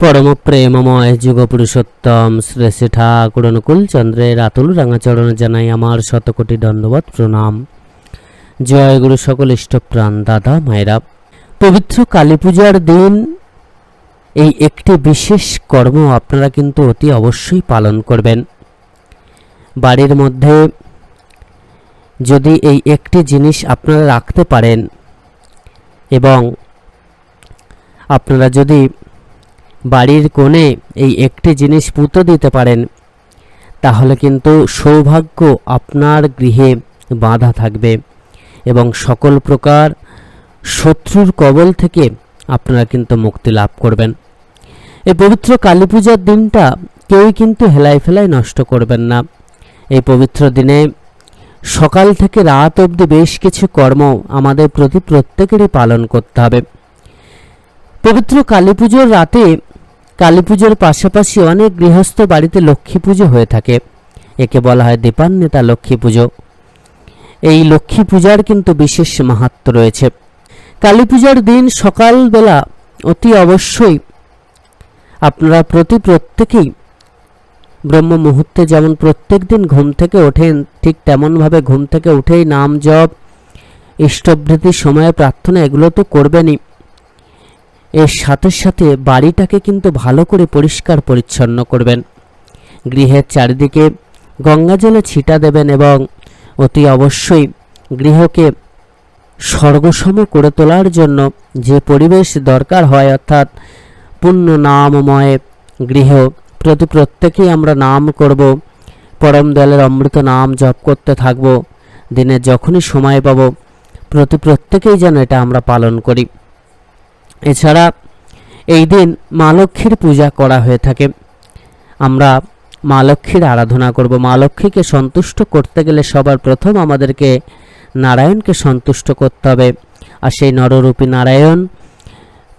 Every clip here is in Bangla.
পরম প্রেমময় যুগ পুরুষোত্তম শ্রী শ্রী ঠাকুর অনুকূল চন্দ্রের আতুল রাঙাচরণ জানাই আমার শতকোটি দণ্ডবত প্রণাম। জয় গুরু সকল ইষ্টপ্রাণ দাদা, মায়েরা। পবিত্র কালী পূজার দিন এই একটি বিশেষ কর্ম আপনারা কিন্তু অতি অবশ্যই পালন করবেন। বাড়ির মধ্যে যদি এই একটি জিনিস আপনারা রাখতে পারেন এবং আপনারা যদি বাড়ির কোণে এই একটি জিনিস পুঁতে দিতে পারেন, তাহলে কিন্তু সৌভাগ্য আপনার গৃহে বাঁধা থাকবে এবং সকল প্রকার শত্রুর কবল থেকে আপনারা কিন্তু মুক্তি লাভ করবেন। এই পবিত্র কালী পূজার দিনটা কেউই কিন্তু হেলায় ফেলায় নষ্ট করবেন না। এই পবিত্র দিনে সকাল থেকে রাত অবধি বেশ কিছু কর্ম আমাদের প্রতি প্রত্যেকেরই পালন করতে হবে। পবিত্র কালী পুজোর রাতে কালী পুজোর পাশাপাশি অনেক গৃহস্থ বাড়িতে লক্ষ্মী পুজো হয়ে থাকে। একে বলা হয় দীপান্বিতা লক্ষ্মী পুজো। এই লক্ষ্মী পূজার কিন্তু বিশেষ মাহাত্ম রয়েছে। কালী পূজার দিন সকালবেলা অতি অবশ্যই আপনারা প্রতি প্রত্যেকেই ব্রহ্ম মুহূর্তে যেমন প্রত্যেক দিন ঘুম থেকে ওঠেন, ঠিক তেমনভাবে ঘুম থেকে উঠেই নাম জপ ইষ্টভৃতি সময়ে প্রার্থনা এগুলো তো করবেনই। এর সাথে সাথে বাড়িটাকে কিন্তু ভালো করে পরিষ্কার পরিচ্ছন্ন করবেন। গৃহের চারিদিকে গঙ্গা জলে ছিটা দেবেন এবং অতি অবশ্যই গৃহকে স্বর্গসম করে তোলার জন্য যে পরিবেশ দরকার হয়, অর্থাৎ পুণ্য নামময় গৃহ, প্রতি প্রত্যেকেই আমরা নাম করব, পরম দয়ালের অমৃত নাম জপ করতে থাকব, দিনে যখনই সময় পাব, প্রতি প্রত্যেকেই যেন এটা আমরা পালন করি। এছাড়া এই দিন মা লক্ষ্মীর পূজা করা হয়ে থাকে। আমরা মা লক্ষ্মীর আরাধনা করব। মা লক্ষ্মীকে সন্তুষ্ট করতে গেলে সবার প্রথম আমাদেরকে নারায়ণকে সন্তুষ্ট করতে হবে। আর সেই নররূপী নারায়ণ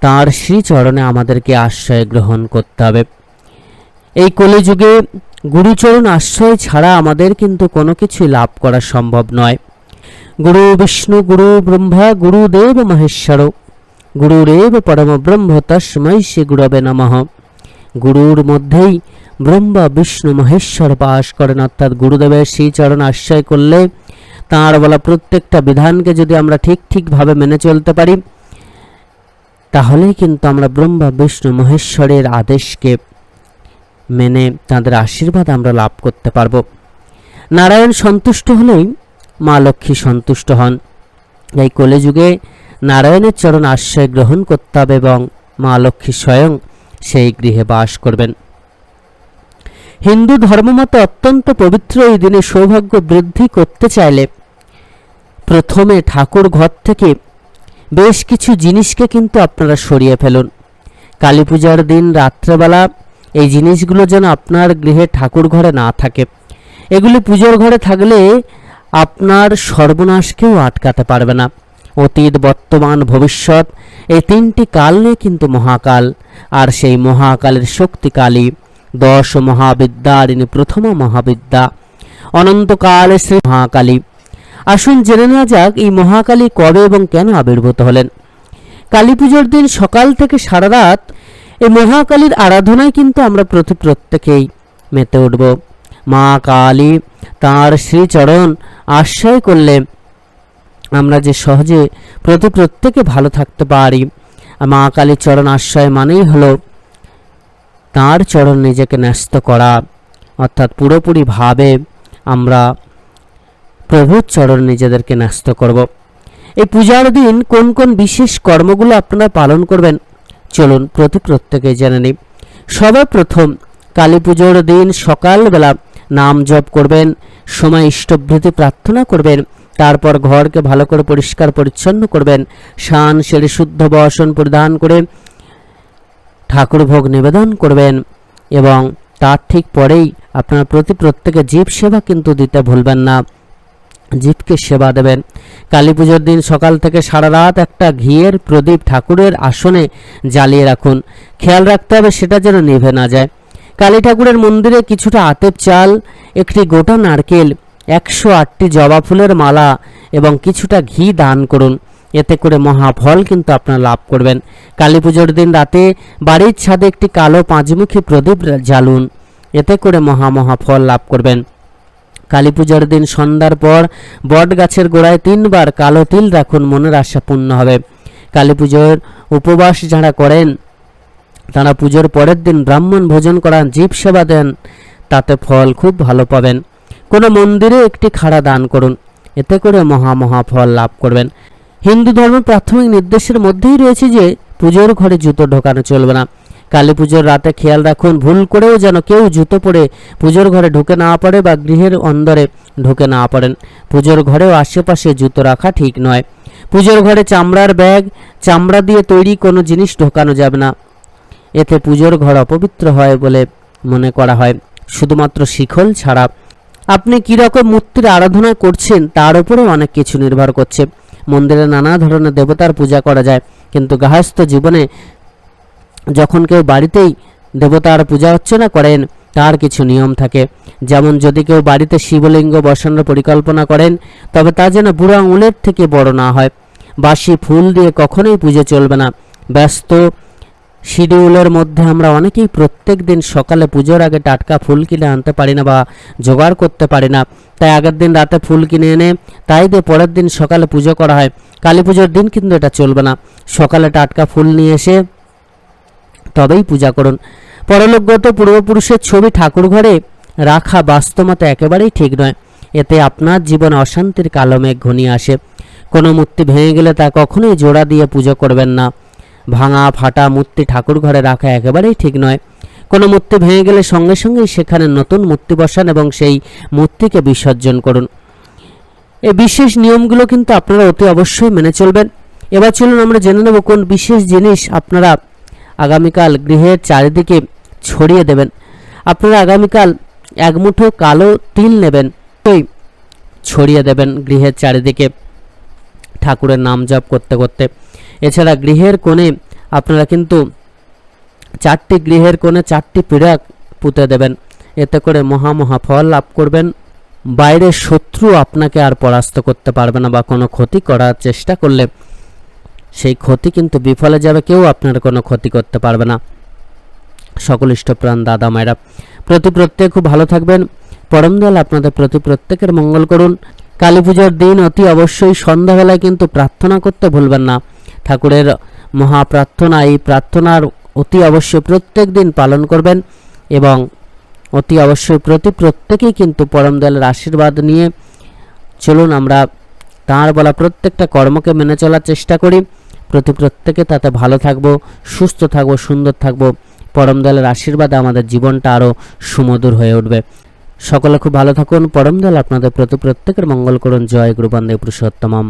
তাঁর শ্রীচরণে আমাদেরকে আশ্রয় গ্রহণ করতে হবে। এই কলিযুগে গুরুচরণ আশ্রয় ছাড়া আমাদের কিন্তু কোনো কিছুই লাভ করা সম্ভব নয়। গুরু বিষ্ণু, গুরু ব্রহ্মা, গুরুদেব মহেশ্বর গুরুরেব পরম ব্রহ্ম তস্মৈ শ্রী গুরবে নমঃ। গুরুর মধ্যেই ব্রহ্মা, বিষ্ণু, মহেশ্বর বাস করেন, অর্থাৎ গুরুদেবের শ্রীচরণ আশ্রয় করলে তাঁর বলা প্রত্যেকটা বিধানকে যদি আমরা ঠিক ঠিকভাবে মেনে চলতে পারি, তাহলেই কিন্তু আমরা ব্রহ্মা, বিষ্ণু, মহেশ্বরের আদেশকে মেনে তাদের আশীর্বাদ আমরা লাভ করতে পারব। নারায়ণ সন্তুষ্ট হলেই মা লক্ষ্মী সন্তুষ্ট হন। এই কলিযুগে নারায়ণের চরণ আশ্রয় গ্রহণ করতে হবে এবং মা লক্ষ্মী স্বয়ং সেই গৃহে বাস করবেন। হিন্দু ধর্মমতে অত্যন্ত পবিত্র এই দিনে সৌভাগ্য বৃদ্ধি করতে চাইলে প্রথমে ঠাকুর ঘর থেকে বেশ কিছু জিনিসকে কিন্তু আপনারা সরিয়ে ফেলুন। কালী পূজার দিন, রাত্রেবেলা এই জিনিসগুলো যেন আপনার গৃহে ঠাকুর ঘরে না থাকে। এগুলি পুজোর ঘরে থাকলে আপনার সর্বনাশকেও আটকাতে পারবে না। অতীত, বর্তমান, ভবিষ্যৎ, এই তিনটি কাল নিয়ে কিন্তু মহাকাল। আর সেই মহাকালের শক্তিকালী দশ মহাবিদ্যারিণী প্রথম মহাবিদ্যা, অনন্তকাল শ্রী মহাকালী। আসুন জেনে নেওয়া যাক এই মহাকালী কবে এবং কেন আবির্ভূত হলেন। কালী পুজোর দিন সকাল থেকে সারা রাত এই মহাকালীর আরাধনায় কিন্তু আমরা প্রতি প্রত্যেকেই মেতে উঠব। মা কালী তাঁর শ্রীচরণ আশ্রয় করলে আমরা যে সহজে প্রতি প্রত্যেকে ভালো থাকতে পারি, মা কালীর চরণ আশ্রয় মানেই হলো তাঁর চরণ নিজেকে ন্যস্ত করা। অর্থাৎ পুরোপুরিভাবে আমরা প্রভুর চরণ নিজেদেরকে ন্যস্ত করব। এই পূজার দিন কোন কোন বিশেষ কর্মগুলো আপনারা পালন করবেন? চলুন প্রতি প্রত্যেকে জেনে নিই। সবার প্রথম কালী পুজোর দিন সকালবেলা নাম জপ করবেন, সময় ইষ্টভৃতি প্রার্থনা করবেন, তারপর ঘরকে ভালো করে পরিষ্কার পরিচ্ছন্ন করবেন শান সেরে শুদ্ধ বসন পরিধান করে ঠাকুর ভোগ নিবেদন করবেন এবং তার ঠিক পরেই আপনার প্রতি প্রত্যেকে জীব সেবা কিন্তু দিতে ভুলবেন না। জীবকে সেবা দেবেন। কালী পুজোর দিন সকাল থেকে সারা রাত একটা ঘিয়ের প্রদীপ ঠাকুরের আসনে জ্বালিয়ে রাখুন। খেয়াল রাখতে হবে সেটা যেন নিভে না যায়। কালী ঠাকুরের মন্দিরে কিছুটা আতেপ চাল, একটি গোটা নারকেল, একশো আটটি জবা ফুলের মালা এবং কিছুটা ঘি দান করুন। এতে করে মহাফল কিন্তু আপনারা লাভ করবেন। কালী পুজোর দিন রাতে বাড়ির ছাদে একটি কালো পাঁচমুখী প্রদীপ জ্বালুন। এতে করে মহা মহা ফল লাভ করবেন। কালী পুজোর দিন সন্ধ্যার পর বট গাছের গোড়ায় তিনবার কালো তিল রাখুন, মনের আশা পূর্ণ হবে। কালী পুজোর উপবাস যারা করেন তারা পুজোর পরের দিন ব্রাহ্মণ ভোজন করান জীব সেবা দেন, তাতে ফল খুব ভালো পাবেন। কোনো মন্দিরে একটি খাড়া দান করুন, এতে করে মহা মহা ফল লাভ করবেন। হিন্দু ধর্মের প্রাথমিক নির্দেশের মধ্যেই রয়েছে যে, পুজোর ঘরে জুতো ঢোকানো চলবে না। কালী পুজোর রাতে খেয়াল রাখুন, ভুল করেও যেন কেউ জুতো পরে পুজোর ঘরে ঢুকে না পড়ে বা গৃহের অন্দরে ঢুকে না পড়েন। পুজোর ঘরেও আশেপাশে জুতো রাখা ঠিক নয়। পুজোর ঘরে চামড়ার ব্যাগ, চামড়া দিয়ে তৈরি কোনো জিনিস ঢোকানো যাবে না। এতে পুজোর ঘর অপবিত্র হয় বলে মনে করা হয়। শুধুমাত্র শিখল ছাড়া আপনি কীরকম মূর্তির আরাধনা করছেন তার উপরে অনেক কিছু নির্ভর করছে। মন্দিরে নানা ধরনের দেবতার পূজা করা যায়, কিন্তু গাহস্থ জীবনে যখন কেউ বাড়িতেই দেবতার পূজা অর্চনা করেন, তার কিছু নিয়ম থাকে। যেমন যদি কেউ বাড়িতে শিবলিঙ্গ বসানোর পরিকল্পনা করেন, তবে তা যেন বুড়ো আঙুলের থেকে বড় না হয়। বাসি ফুল দিয়ে কখনোই পুজো চলবে না। ব্যস্ত শিডিউলের মধ্যে আমরা অনেকেই প্রত্যেক দিন সকালে পুজোর আগে টাটকা ফুল কিনে আনতে পারি না বা জোগাড় করতে পারি না। তাই আগের দিন রাতে ফুল কিনে এনে, তাই দিয়ে পরের দিন সকালে পুজো করা হয়। কালী পুজোর দিন কিন্তু এটা চলবে না। সকালে টাটকা ফুল নিয়ে এসে তবেই পূজা করুন। পরলোকগত পূর্বপুরুষের ছবি ঠাকুর ঘরে রাখা বাস্তবতা একেবারেই ঠিক নয়। এতে আপনার জীবনে অশান্তির কালো মেঘ ঘনিয়ে আসে। কোনো মূর্তি ভেঙে গেলে তা কখনোই জোড়া দিয়ে পুজো করবেন না। ভাঙা, ফাটা মূর্তি ঠাকুর ঘরে রাখা একেবারেই ঠিক নয়। কোনো মূর্তি ভেঙে গেলে সঙ্গে সঙ্গেই সেখানে নতুন মূর্তি বসান এবং সেই মূর্তিকে বিসর্জন করুন। এই বিশেষ নিয়মগুলো কিন্তু আপনারা অতি অবশ্যই মেনে চলবেন। এবার চলুন আমরা জেনে নেব কোন বিশেষ জিনিস আপনারা আগামীকাল গৃহের চারিদিকে ছড়িয়ে দেবেন। আপনারা আগামীকাল এক মুঠো কালো তিল নেবেন ওই ছড়িয়ে দেবেন গৃহের চারিদিকে। ঠাকুরের নাম জপ করতে করতে। এছাড়া গৃহের কোণে আপনারা কিন্তু চারটি গৃহের কোণে চারটি পীড়া পুঁতে দেবেন। এতে করে মহা মহা ফল লাভ করবেন। বাইরের শত্রু আপনাকে আর পরাস্ত করতে পারবে না বা কোনো ক্ষতি করার চেষ্টা করলে সেই ক্ষতি কিন্তু বিফলে যাবে, কেউ আপনার কোনো ক্ষতি করতে পারবে না। সকল ইষ্টপ্রাণ দাদা মায়েরা, প্রতি প্রত্যেক খুব ভালো থাকবেন। পরম দল আপনাদের প্রতি প্রত্যেকের মঙ্গল করুন। কালী পুজোর দিন অতি অবশ্যই সন্ধ্যাবেলায় কিন্তু প্রার্থনা করতে ভুলবেন না। ঠাকুরের মহাপ্রার্থনা, এই প্রার্থনার অতি অবশ্যই প্রত্যেক দিন পালন করবেন এবং অতি অবশ্যই প্রতি প্রত্যেকেই কিন্তু পরম দয়ালের আশীর্বাদ নিয়ে চলুন আমরা তাঁর বলা প্রত্যেকটা কর্মকে মেনে চলার চেষ্টা করি। প্রতি প্রত্যেকে তাতে ভালো থাকব, সুস্থ থাকব, সুন্দর থাকব। পরম দয়ালের আশীর্বাদে আমাদের জীবনটা আরও সুমধুর হয়ে উঠবে। সকলে খুব ভালো থাকুন। পরম দয়াল আপনাদের প্রতি প্রত্যেকের মঙ্গল করুন। জয় গুরুবান্ধব পুরুষোত্তমম।